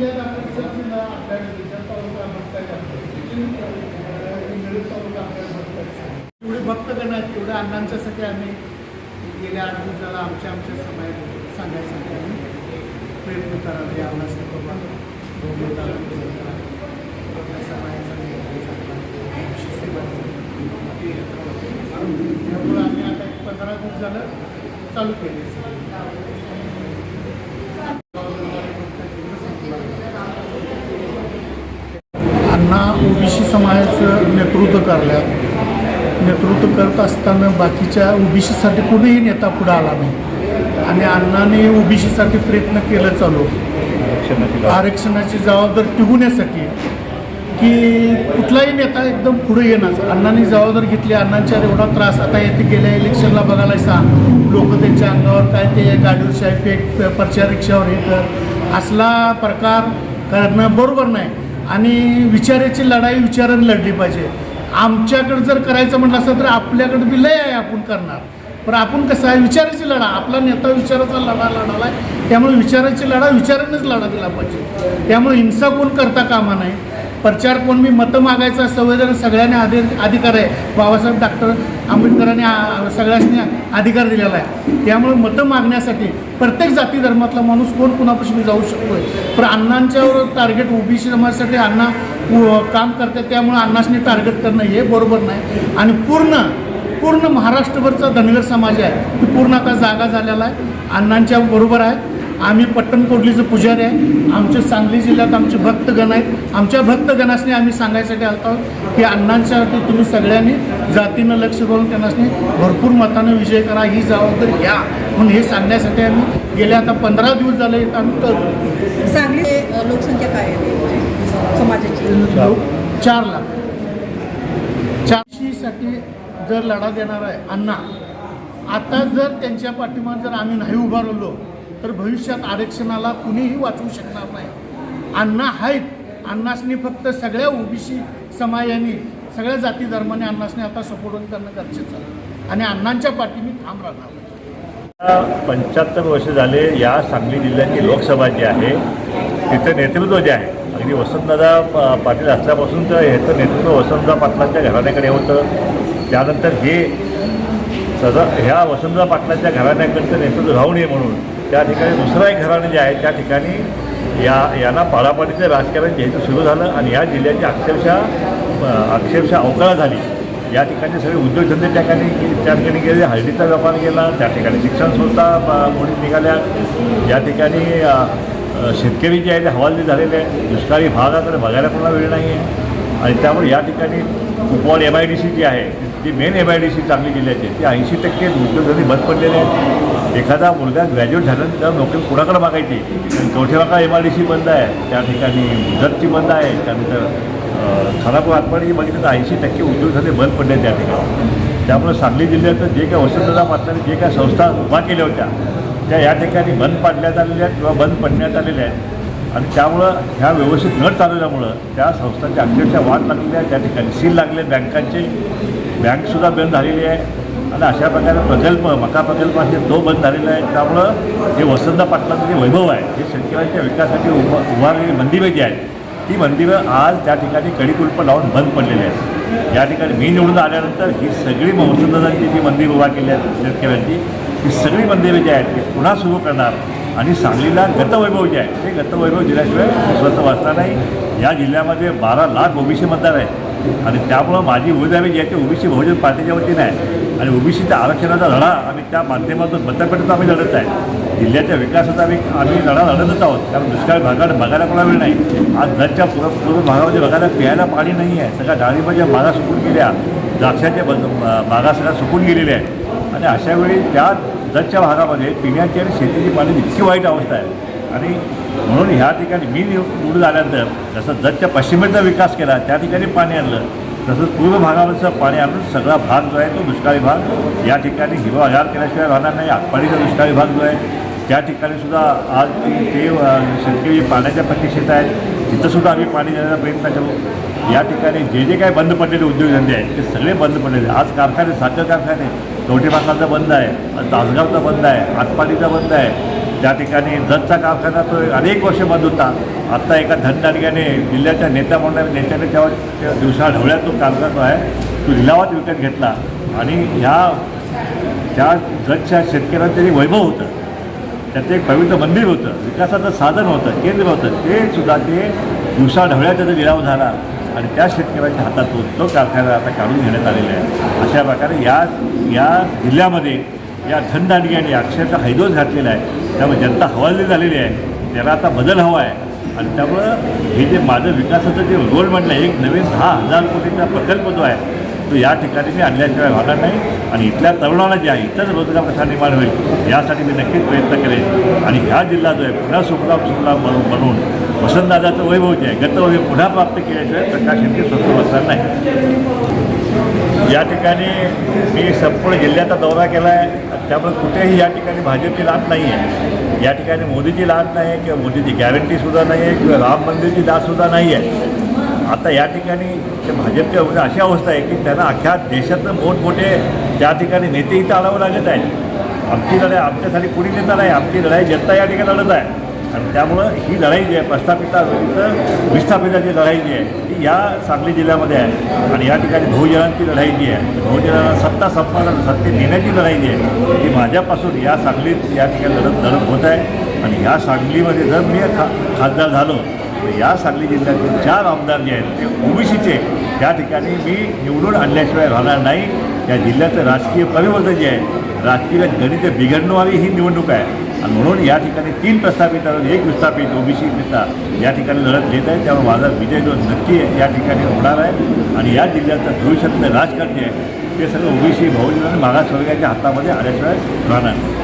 जिल्ह्यात आपण जिल्हा आपल्या विचार तालुका बघताय मिरज तालुका आपल्याला एवढे भक्तगण आहेत तेवढ्या अण्णांच्यासाठी आम्ही गेल्या आठ दिवसाला आमच्या आमच्या समाज सांगायसाठी आम्ही प्रयत्न करावे आम्हाला बाबा त्यामुळं आम्ही आता एक पंधरा दिवस झालं चालू केले त्यांना ओबीसी समाजाचं नेतृत्व करल्या. नेतृत्व करत असताना बाकीच्या ओबीसीसाठी कुणीही नेता पुढे आला नाही. आणि अण्णाने ओबीसीसाठी प्रयत्न केलं चालू. आरक्षणाची जबाबदारी टिकवण्यासाठी की कुठलाही नेता एकदम पुढे येणार. अण्णांनी जबाबदारी घेतली अण्णांच्या एवढा त्रास आता येथे गेल्या इलेक्शनला बघायला सांग लोक त्यांच्या अंगावर काय ते गाडीवर शाही फेक परच्या रिक्षावर हे कर असला प्रकार करणं बरोबर नाही. आणि विचाराची लढाई विचाराने लढली पाहिजे. आमच्याकडं जर करायचं म्हटलं असं तर आपल्याकडं बी लय आहे आपण करणार. पण आपण कसं आहे विचाराची लढा आपला नेता विचाराचा लढा लढाला आहे. त्यामुळे विचाराची लढा विचारानेच लढा दिला पाहिजे. त्यामुळे हिंसा कोण करता कामा नाही प्रचार कोण मी मतं मागायचा संवेदन सगळ्यांनी अधि अधिकार आहे. बाबासाहेब डॉक्टर आंबेडकरांनी सगळ्यांनी अधिकार दिलेला आहे. त्यामुळे मतं मागण्यासाठी प्रत्येक जाती धर्मातला माणूस कोण कुणापाशी जाऊ शकतोय? पण अण्णांच्यावर टार्गेट ओबीसी समाजासाठी अण्णा काम करतात त्यामुळे अण्णासने टार्गेट करणं हे बरोबर नाही. आणि पूर्ण पूर्ण महाराष्ट्रभरचा धनगर समाज आहे. तो पूर्ण आता जागा झालेला आहे. अण्णांच्या बरोबर आहे. आम्ही पट्टणकोडलीचं पुजारी आहे. आमचे सांगली जिल्ह्यात आमचे भक्तगण आहेत. आमच्या भक्तगणासनी आम्ही सांगायसाठी आलो आहोत की अण्णांच्यासाठी तुम्ही सगळ्यांनी जातीनं लक्ष करून त्यांना भरपूर मतानं विजय करा ही जबाबदारी घ्या. म्हणून हे सांगण्यासाठी आम्ही गेल्या आता पंधरा दिवस झाले आम्ही करतो सांगली लोकसंख्या काय आहे? समाजाची? चार लाख. चारशेसाठी जर लढा देणार आहे अण्णा आता जर त्यांच्या पाठीमागे जर आम्ही नाही उभारलो तर भविष्यात आरक्षणाला कुणीही वाचवू शकणार नाही. अण्णा आहेत अण्णासनी फक्त सगळ्या ओबीसी समाजाने सगळ्या जाती धर्माने अण्णासनी आता सपोर्ट करणं गरजेचं आहे. आणि अण्णांच्या पाठीने थांब राहणार पंच्याहत्तर वर्ष झाले या सांगली जिल्ह्याची लोकसभा जी आहे तिथं नेतृत्व जे आहे अगदी वसंतदादा प- पाटील असल्यापासून तर ह्याचं नेतृत्व वसंतदा पाटलांच्या घराण्याकडे होतं. त्यानंतर हे सदा ह्या वसंतदा पाटलांच्या घराण्याकडचं नेतृत्व राहू नये म्हणून त्या ठिकाणी दुसरं एक घराणं जे आहे त्या ठिकाणी या यांना पाडापाडीचं राजकारण जे सुरू झालं आणि या जिल्ह्याची अक्षरशः अक्षरशः अवकाळा झाली. या ठिकाणी सगळे उद्योगधंदे त्या ठिकाणी त्या ठिकाणी गेले हळदीचा व्यापार गेला त्या ठिकाणी शिक्षण संस्था ब- निघाल्या. या ठिकाणी शेतकरी जे आहे ते हवालदिल झालेले आहे दुष्काळी भाग आहे तर बघायला कोणाला वेळ नाही आहे आणि त्यामुळे या ठिकाणी Kupwad M I D C जी आहे जी main M I D C चांगली जिल्ह्याची आहे ती ऐंशी टक्के उद्योगधंदे बंद पडलेले आहेत एखादा मुलगा ग्रॅज्युएट झाल्यानंतर तर नोकरी कुणाकडे मागायची? कवठेवाका एम आय डी सी बंद आहे त्या ठिकाणी मुदतची बंद आहे त्यानंतर खराब खानापूर आतमध्ये बघितलं तर ऐंशी टक्के उद्योगधंदे बंद पडले त्या ठिकाणी. त्यामुळे सांगली जिल्ह्यात जे काही वसंतदादा पाटलांनी जे काही संस्था उभा केल्या होत्या त्या या ठिकाणी बंद पाडण्यात आलेल्या आहेत किंवा बंद पडण्यात आलेल्या आहेत. आणि त्यामुळं ह्या व्यवस्थित न चालवल्यामुळं त्या संस्थांच्या अक्षरशः वाट लागलेली आहे त्या ठिकाणी सील लागले बँकांचे बँकसुद्धा बंद झालेली आहे. आणि अशा प्रकारे प्रकल्प मका प्रकल्प असे तो बंद झालेला आहे त्यामुळं हे वसंत पाटलांचं जे वैभव आहे हे शेतकऱ्यांच्या विकासासाठी उभा उभारलेली मंदिरं जी आहेत ती मंदिरं आज त्या ठिकाणी कडीकुल्प लावून बंद पडलेली आहेत. या ठिकाणी मी निवडून आल्यानंतर ही सगळी वसंतदांची जी मंदिरं उभा केली आहेत शेतकऱ्यांची ती सगळी मंदिरं जी आहेत ती पुन्हा सुरू करणार. आणि सांगलीला गतवैभव जे आहे ते गतवैभव दिल्याशिवाय विश्वास वाचणार नाही. या जिल्ह्यामध्ये बारा लाख ओबीसी मतदार आहेत. आणि त्यामुळं माझी उमेदवारी जी आहे ती ओबीसी बहुजन पार्टीच्या वतीने आहे आणि ओबीसीच्या आरक्षणाचा लढा आम्ही त्या माध्यमातून मतपेटीतून आम्ही लढत आहे. जिल्ह्याच्या विकासाचा आम्ही आम्ही लढा लढतच आहोत. कारण दुष्काळ भागात बघायला कोणा वेळ नाही. आज घरच्या पूर पूर्व भागामध्ये बघायला प्यायला पाणी नाही आहे. सगळ्या डाळींबाच्या बागा सुकून गेल्या. द्राक्षाच्या बागा सगळ्या सुकून गेलेल्या आहेत. आणि अशावेळी त्या जतच्या भागामध्ये पिण्याची आणि शेतीची पाणी इतकी वाईट अवस्था आहे. आणि म्हणून ह्या ठिकाणी मी निवडून आल्यानंतर जसं जतच्या पश्चिमेचा विकास केला त्या ठिकाणी पाणी आणलं तसंच पूर्व भागावरचं पाणी आणून सगळा भाग जो आहे तो दुष्काळी भाग या ठिकाणी हिरवागार केल्याशिवाय राहणार नाही आगपाडीचा दुष्काळी भाग जो आहे त्या ठिकाणी सुद्धा आज ती ते शेतकरी पाण्याच्या प्रतीक्षेत आहेत तिथंसुद्धा आम्ही पाणी देण्याचा प्रयत्न करू. या ठिकाणी जे जे काही बंद पडलेले उद्योगधंदे आहेत ते सगळे बंद पडलेले आज कारखाने साखर कारखाने कवठेबाकाचा बंद आहे तासगावचा बंद आहे आटपाडीचा बंद आहे. त्या ठिकाणी जतचा कारखाना तो अनेक वर्ष बंद होता. आत्ता एका धनदाडग्याने जिल्ह्याच्या नेत्या म्हणणाऱ्या नेत्याने त्या दिवसा ढवळ्यात तो कारखाना जो आहे. तो लिलावात विकत घेतला. आणि ह्या त्या जतच्या शेतकऱ्यांचं जे वैभव होतं त्याचं एक पवित्र मंदिर होतं. विकासाचं साधन होतं केंद्र होतं. ते सुद्धा ते दिवसा ढवळ्यात त्याचा लिलाव झाला. आणि त्या शेतकऱ्यांच्या हातातून तो कारखाना आता काढून घेण्यात आलेला आहे. अशा प्रकारे या या जिल्ह्यामध्ये या धनदांडग्याने अक्षरशः हैदोस घातलेला आहे. त्यामुळे जनता हवालदिल झालेली आहे. त्याला आता बदल हवा आहे. आणि त्यामुळं हे जे माझं विकासाचं जे रोल म्हटलं आहे एक नवीन दहा हजार कोटीचा प्रकल्प जो आहे तो या ठिकाणी मी आणल्याशिवाय होणार नाही. आणि इथल्या तरुणाला जे आहे इथंच रोजगार कसा निर्माण होईल यासाठी मी नक्कीच प्रयत्न करेन. आणि ह्या जिल्हा जो आहे पुन्हा सुखलाम सुखलाम बनवून बनवून वसंतदादाचं वैभव जे आहे. गतवैभव पुन्हा प्राप्त केल्याशिवाय प्रकाश यांनी स्वस्त बसणार नाही. या ठिकाणी मी संपूर्ण जिल्ह्याचा दौरा केला आहे त्यामुळे कुठेही या ठिकाणी भाजपची लाट नाही आहे या ठिकाणी मोदीची लाट नाही आहे किंवा मोदीची गॅरंटीसुद्धा नाही आहे किंवा राम मंदिरची लाटसुद्धा नाही आहे आता या ठिकाणी ते भाजपच्या म्हणजे अशी अवस्था आहे की त्यांना अख्ख्या देशातनं मोठमोठे त्या ठिकाणी नेते इथं आणावं लागत आहे आमची लढाई आमच्यासाठी कुणी नेता नाही. आमची लढाई जनता या ठिकाणी लढत आहे. आणि त्यामुळं ही लढाई जी आहे प्रस्थापिता विरुद्ध विस्थापिताची लढाई जी आहे ती या सांगली जिल्ह्यामध्ये आहे. आणि या ठिकाणी बहुजनांची लढाई जी आहे बहुजनांना सत्ता संपादन सत्ते नेण्याची लढाई जी आहे ती माझ्यापासून या सांगलीत या ठिकाणी लढत लढत होत आहे. आणि या सांगलीमध्ये जर मी खा खासदार झालो तर या सांगली जिल्ह्यातील चार आमदार जे आहेत ते ओबीसीचे. त्या ठिकाणी मी निवडून आणल्याशिवाय राहणार नाही. या जिल्ह्याचं राजकीय परिवर्तन जे आहे राजकीय गणित बिघडणवारी ही निवडणूक आहे. आणि म्हणून या ठिकाणी तीन प्रस्थापित एक विस्थापित ओबीसी नेता या ठिकाणी लढत घेत आहे. त्यामुळे माझा विजय जो नक्की या ठिकाणी होणार आहे. आणि या जिल्ह्याचं भविष्यातलं राजकारण जे आहे. ते सगळं ओबीसी बहुजन आणि मागासवर्गाच्या हातामध्ये आल्याशिवाय राहणार नाही.